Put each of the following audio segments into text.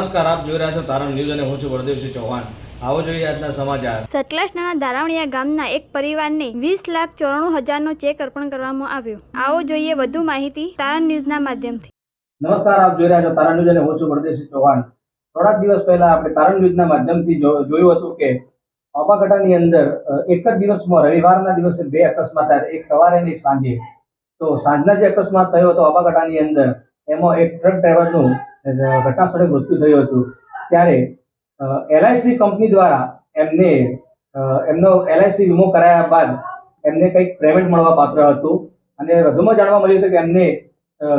નમસ્કાર આપ જોઈ રહ્યા છો તારણ ન્યૂઝ અને હું છું વરદેવસિંહ ચૌહાણ. આવો જોઈએ આજના સમાચાર. સતલાસના દારાવણીયા ગામના એક પરિવારને વીસ લાખ ચોરાણું હજારનો ચેક અર્પણ કરવામાં આવ્યો. આવો જોઈએ વધુ માહિતી તારણ ન્યૂઝના માધ્યમથી. નમસ્કાર આપ જોઈ રહ્યા છો તારણ ન્યૂઝ અને હું છું વરદેવસિંહ ચૌહાણ. થોડાક દિવસ પહેલા આપણે તારણ ન્યૂઝના માધ્યમથી જોયું હતું કે અપાઘાટાની અંદર એક જ દિવસમાં રવિવારના દિવસે બે અકસ્માત થયા. એક સવારે અને એક સાંજે. તો સાંજના જે અકસ્માત થયો હતો અપાઘાટાની અંદર એમાં એક ટ્રક ડ્રાઈવરનું અ, ઘટના સ્થળે મૃત્યુ થયું હતું. ત્યારે એલઆઈસી કંપની દ્વારા એમને એમનો એલઆઈસી વીમો કરાયા બાદ એમને કંઈક પેમેન્ટ મળવા પાત્ર હતું. અને વધુમાં જાણવા મળ્યું હતું કે એમને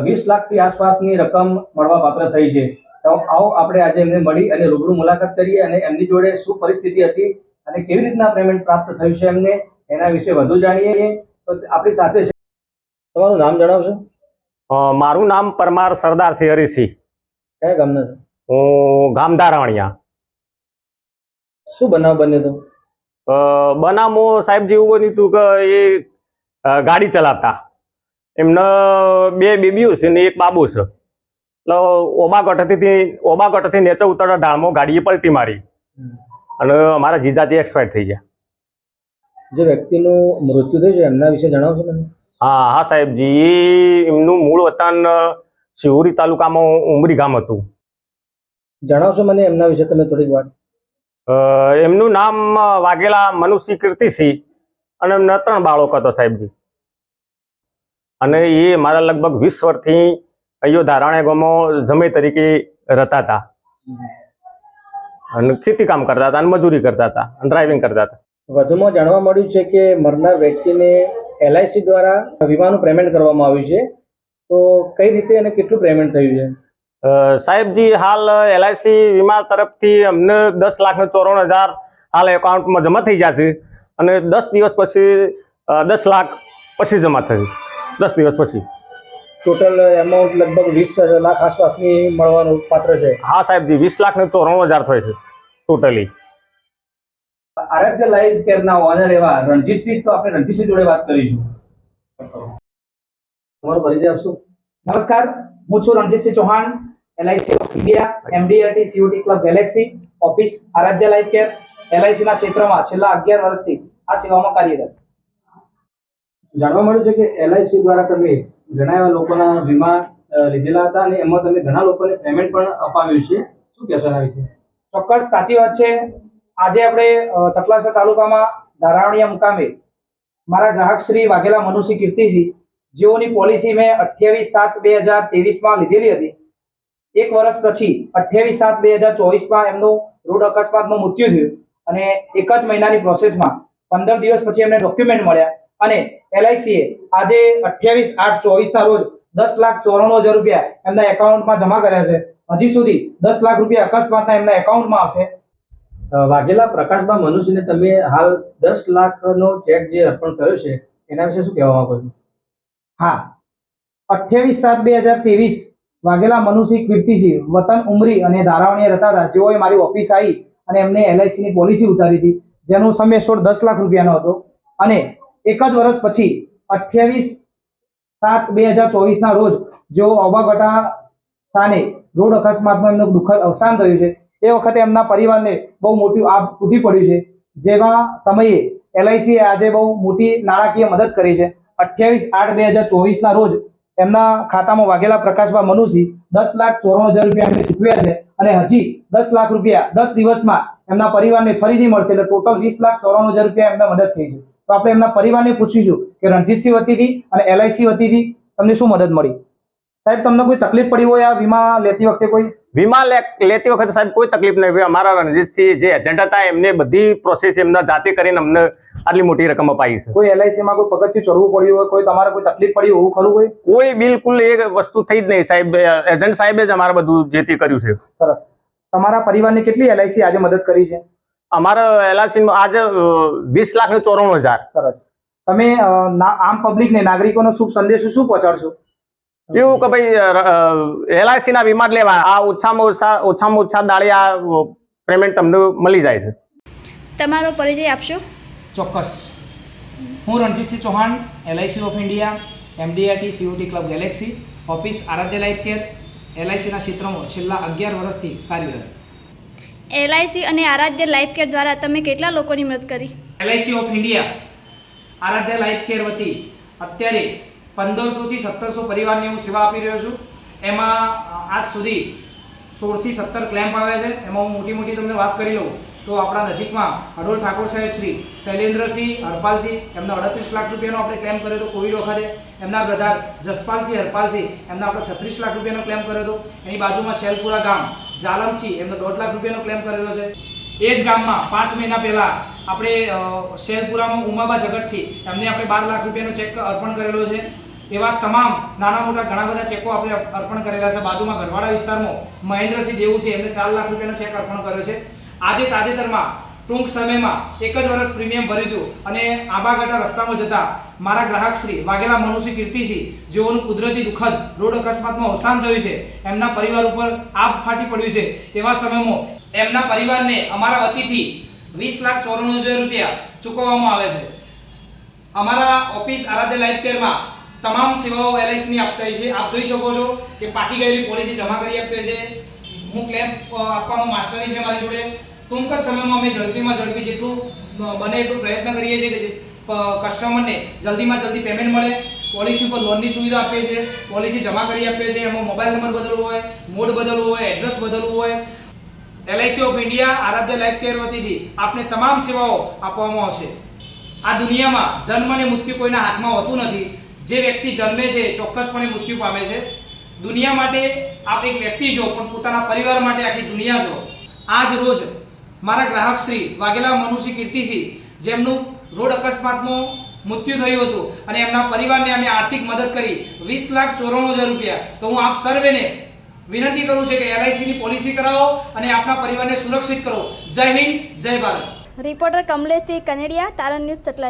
વીસ લાખથી આસપાસની રકમ મળવા પાત્ર થઈ છે. તો આવો આપણે આજે એમને મળી અને રૂબરૂ મુલાકાત કરીએ અને એમની જોડે શું પરિસ્થિતિ હતી અને કેવી રીતના પેમેન્ટ પ્રાપ્ત થયું છે એમને એના વિશે વધુ જાણીએ. તો આપણી સાથે છે. તમારું નામ જણાવશો? મારું નામ પરમાર સરદાર સિંહ હરિસિંહ કયા ગામના છો? હું ગામધારાવણિયા શું બનાવ બન્યો તું? બનામો સાહેબ જેવું બન્યું હતું કે એ ગાડી ચલાવતા. એમને બે બેબીઓ છે ને એક બાબુ છે. એટલે ઓબાગઢથી ઓબાગઢથી નેચે ઉતરતા ઢાળમાં ગાડીએ પલટી મારી. અને અમારા જીજાજી એક્સપાયર થઈ ગયા. જે વ્યક્તિનું મૃત્યુ થયું છે એમના વિશે જણાવશો મને? હા હા સાહેબજી. એમનું મૂળ વતન શિહોરી તાલુકામાં ઉમરી ગામ હતું. જણાવશો મને એમના વિશે તમે થોડીક વાત. એમનું નામ વાઘેલા મનુષ્ય કીર્તિસિંહ અને એમના ત્રણ બાળકો હતો સાહેબજી. અને એ મારા લગભગ વીસ વર્ષથી અહીંયા ધારાણા ગામમાં જમે તરીકે રહેતા હતા. અને ખેતી કામ કરતા હતા અને મજૂરી કરતા હતા અને ડ્રાઇવિંગ કરતા હતા. વધુમાં જાણવા મળ્યું છે કે મરનાર વ્યક્તિને એલઆઈસી દ્વારા વીમાનું પેમેન્ટ કરવામાં આવ્યું છે. તો કઈ રીતે અને કેટલું પેમેન્ટ થયું છે? સાહેબજી હાલ એલઆઈસી વીમા તરફથી અમને દસ લાખ ને ચોરાણું હજાર હાલ એકાઉન્ટમાં જમા થઈ જશે અને દસ દિવસ પછી દસ લાખ પછી જમા થશે દસ દિવસ પછી. ટોટલ એમાઉન્ટ લગભગ વીસ લાખ આસપાસની મળવાનું પાત્ર છે. હા સાહેબજી વીસ લાખ ને ચોરાણું હજાર થાય છે ટોટલી આરાધ્ય લાઈફ કેરના ઓનર એવા રણજીતસિંહ તો આપણે રણજીતસિંહ જોડે વાત કરીશું. તમારો પરિચય આપશો? નમસ્કાર હું છું Ranjitsinh Chauhan LIC of India MDRT CUT club Galaxy office Aaradhya life care LIC ના ક્ષેત્રમાં છેલ્લા અગિયાર વર્ષથી આ સેવામાં કાર્યરત. જાણવા મળ્યું છે કે એલઆઈસી દ્વારા તમે ઘણા એવા લોકોના વીમા લીધેલા હતા અને એમાં તમે ઘણા લોકોને પેમેન્ટ પણ અપાવ્યું છે. શું કહેશો એના વિશે? ચોક્કસ સાચી વાત છે. આજે આપણે અ, તાલુકામાં ધારાવણીયા મુકામે મારા ગ્રાહક શ્રી વાઘેલા મનુસિંહ કીર્તિસિંહ જેઓની પોલિસી મેં અઠ્યાવીસ સાત બે હજાર ત્રેવીસમાં લીધેલી હતી. એક વર્ષ પછી અઠ્યાવીસ સાત બે હજાર ચોવીસમાં એમનું રોડ અકસ્માતમાં મૃત્યુ થયું અને એક જ મહિનાની પ્રોસેસમાં પંદર દિવસ પછી એમને ડોક્યુમેન્ટ મળ્યા અને એલઆઈસીએ આજે અઠ્યાવીસ આઠ ચોવીસના રોજ દસ લાખ ચોરાણું હજાર રૂપિયા એમના એકાઉન્ટમાં જમા કર્યા છે. હજી સુધી દસ લાખ રૂપિયા અકસ્માતના એમના એકાઉન્ટમાં આવશે. વાઘેલા પ્રકાશમાં મનુષ્યને તમે હાલ દસ લાખનો ચેક જે અર્પણ કર્યો છે, એના વિશે શું કહેવા માંગો છો? હા. અઠ્યાવીસ સાત બે હજાર ત્રેવીસ, વાઘેલા મનુસિંહ કીર્તિસિંહ વતન ઉમરી અને ધારાવણીએ રહેતા હતા જેઓએ મારી ઓફિસ આવી અને એમને એલઆઈસીની પોલિસી ઉતારી હતી, જેનું સમયસોળ દસ લાખ રૂપિયાનો હતો. અને એક જ વર્ષ પછી અઠ્યાવીસ સાત બે હજાર ચોવીસના રોજ જેઓ અવાગટા સ્થાને રોડ અકસ્માતમાં એમનું દુઃખદ અવસાન થયું છે એ વખતે એમના પરિવારને બહુ મોટી આપ તૂટી પડ્યું છે. જેવા સમયે એલઆઈસીએ આજે બહુ મોટી નાણાકીય મદદ કરી છે. અઠ્યાવીસ આઠ બે હજાર ચોવીસના રોજ એમના ખાતામાં વાઘેલા પ્રકાશબા મનુસિંહ દસ લાખ ચોરાણું હજાર રૂપિયા એમને ચૂકવ્યા છે અને હજી દસ લાખ રૂપિયા દસ દિવસમાં એમના પરિવારને ફરીથી મળશે. એટલે ટોટલ વીસ લાખ ચોરાણું હજાર રૂપિયા એમને મદદ થઈ છે. તો આપણે એમના પરિવારને પૂછીશું કે રણજીતસિંહ વતીથી અને એલઆઈસી વતીથી તમને શું મદદ મળી? સાહેબ, તમને કોઈ તકલીફ પડી હોય આ વીમા લેતી વખતે કોઈ? વીમા લેતી વખતે સાહેબ કોઈ તકલીફ નહીં. અમારા રણજીતસિંહ જે એજન્ટ હતા એમને બધી પ્રોસેસ એમના જાતે કરીને અમને આટલી મોટી રકમ અપાઈ છે. કોઈ એલઆઈસી માં કોઈ પગથિયું ચડવું પડ્યું હોય કોઈ તમારે કોઈ તકલીફ પડી હોય એવું ખરું હોય કોઈ બિલકુલ એ વસ્તુ થઈ જ નહીં. સાહેબ એજન્ટ સાહેબે જ અમારે બધું જે તે કર્યું છે. સરસ. તમારા પરિવારને કેટલી એલઆઈસી આજે મદદ કરી છે? અમારા એલઆઈસી આજે વીસ લાખ ને ચોરાણું હજાર. સરસ. તમે આમ પબ્લિક આમ પબ્લિકને નાગરિકોનો શુભ સંદેશો શું પહોંચાડશો? એવું કે ભાઈ એલઆઈસી ના વીમા લેવા આ ઓછામાં ઓછા ઓછામાં ઓછા દાડે આ પેમેન્ટ તમને મળી જાય છે. તમારો પરિચય આપશો? ચોક્કસ. હું Ranjitsinh Chauhan LIC of India MDRT COT club Galaxy office Aaradhya life care એલઆઈસીના ક્ષેત્રમાં છેલ્લા અગિયાર વર્ષથી કાર્યરત. એલઆઈસી અને આરાધ્ય લાઈફ કેર દ્વારા તમે કેટલા લોકોની મદદ કરી? LIC of India Aaradhya life care વતી અત્યારે પંદરસોથી સત્તરસો પરિવારને હું સેવા આપી રહ્યો છું. એમાં આજ સુધી સોળથી સત્તર ક્લેમ્પ આવ્યા છે. એમાં હું મોટી મોટી તમને વાત કરી લઉં. તો આપણા નજીકમાં અડોલ ઠાકોર સાહેબ શ્રી શૈલેન્દ્રસિંહ હરપાલસિંહ, એમનો અડત્રીસ લાખ રૂપિયાનો આપણે ક્લેમ કર્યો હતો કોવિડ વખતે. એમના બ્રધર જસપાલસિંહ હરપાલસિંહ, એમના આપણે છત્રીસ લાખ રૂપિયાનો ક્લેમ કર્યો હતો. એની બાજુમાં શેલપુરા ગામ, જાલમસિંહ, એમનો દોઢ લાખ રૂપિયાનો ક્લેમ કરેલો છે. એ જ ગામમાં પાંચ મહિના પહેલાં આપણે શેલપુરામાં ઉમાબા જગતસિંહ, એમને આપણે બાર લાખ રૂપિયાનો ચેક અર્પણ કરેલો છે. એવા તમામ નાના મોટા ઘણા બધા ચેકો આપણે અર્પણ કરેલા છે. બાજુમાં ગઢવાડા વિસ્તારમાં મહેન્દ્રસિંહ દેવુસિંહ, એમને ચાર લાખ રૂપિયાનો ચેક અર્પણ કર્યો છે. આજે તાજેતરમાં ટૂંક સમયમાં એક જ વર્ષ પ્રીમિયમ ભર્યું દઉં અને આંબાઘાટા રસ્તામાં જતા મારા ગ્રાહક શ્રી વાઘેલા મનુસિંહ કીર્તિસિંહ, જેઓનું કુદરતી દુઃખદ રોડ અકસ્માતમાં અવસાન થયું છે, એમના પરિવાર ઉપર આપ ફાટી પડ્યું છે. એવા સમયમાં એમના પરિવારને અમારા વતીથી વીસ લાખ ચોરાણું હજાર રૂપિયા ચૂકવવામાં આવે છે. અમારા ઓફિસ આરાધ્ય લાઈફ કેરમાં તમામ સેવાઓ એલઆઈસીની આપતા છે. આપ જોઈ શકો છો કે પાકી ગયેલી પોલિસી જમા કરી આપીએ છે. હું ક્લેમ આપવામાં માસ્ટરની છે મારી જોડે. ટૂંક જ સમયમાં અમે ઝડપીમાં ઝડપી જેટલું બને એટલું પ્રયત્ન કરીએ છીએ કે કસ્ટમરને જલ્દીમાં જલ્દી પેમેન્ટ મળે પોલિસી ઉપર લોનની સુવિધા આપીએ છીએ પોલિસી જમા કરી આપીએ છીએ, એમાં મોબાઈલ નંબર બદલવો હોય મોડ બદલવો હોય એડ્રેસ બદલવું હોય. LIC of India Aaradhya life care વતીથી આપને તમામ સેવાઓ આપવામાં આવશે. આ દુનિયામાં જન્મ અને મૃત્યુ કોઈના હાથમાં હોતું નથી. જે વ્યક્તિ જન્મે છે, ચોક્કસપણે મૃત્યુ પામે છે. દુનિયા માટે આપ એક વ્યક્તિ છો, પણ પોતાના પરિવાર માટે આખી દુનિયા છો. આજ રોજ મારા ગ્રાહક શ્રી વાઘેલા મનુસિંહ કીર્તિસિંહ જેમનું રોડ અકસ્માતમાં મૃત્યુ થયું હતું અને એમના પરિવારને અમે આર્થિક મદદ કરી વીસ લાખ ચોરાણું હજાર રૂપિયા. તો હું આપ સર્વેને વિનંતી કરું છું કે એલઆઈસીની પોલિસી કરાવો અને આપના પરિવારને સુરક્ષિત કરો. જય હિન્દ, જય ભારત. રિપોર્ટર કમલેશસિંહ કનેડિયા, તારણ ન્યૂઝ સતલાજ.